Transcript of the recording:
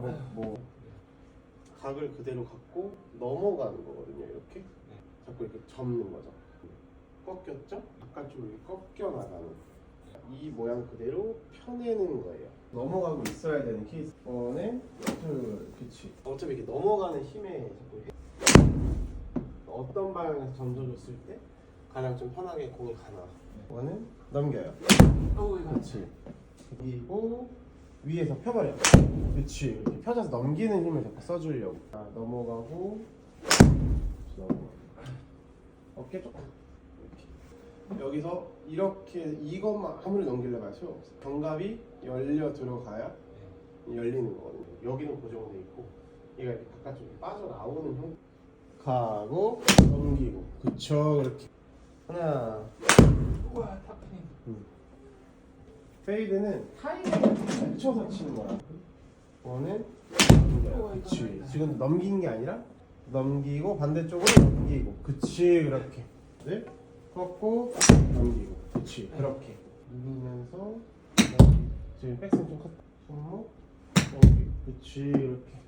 뭐, 뭐 각을 그대로 갖고 넘어가는 거거든요. 이렇게 자꾸 이렇게 접는 거죠. 꺾였죠? 바깥쪽으로 이렇게 꺾여 나가는. 이 모양 그대로 펴내는 거예요. 넘어가고 있어야 되는 케이스. 이번에 그 그치. 어차피 이렇게 넘어가는 힘에 자꾸 이렇게 어떤 방향에서 던져줬을 때 가장 좀 편하게 공이 가나. 이거는 넘겨요. 이거 그렇지. 그리고 위에서 펴버려. 그렇지. 이렇게 펴져서 넘기는 힘을 자꾸 써주려고. 자, 넘어가고 넘어가고. 어깨 조금. 이렇게. 여기서 이렇게 이것만 아무리 넘기려고 할 소용 없어. 견갑이 열려 들어가야 열리는 거거든요. 여기는 고정돼 있고 얘가 이렇게 바깥쪽에 빠져나오는 형. 가고 넘기고. 그쵸 그렇게. 하나 우와 페이드는 타이밍을 맞춰서 치는 거야. 이거는 그렇지. 지금 넘긴 게 아니라 넘기고 반대쪽으로 넘기고 그치 그렇게. 네? 꺾고 넘기고 그치 그렇게 누르면서. 지금 백스윙 좀 컸다. 손목 넘기고 그치 이렇게.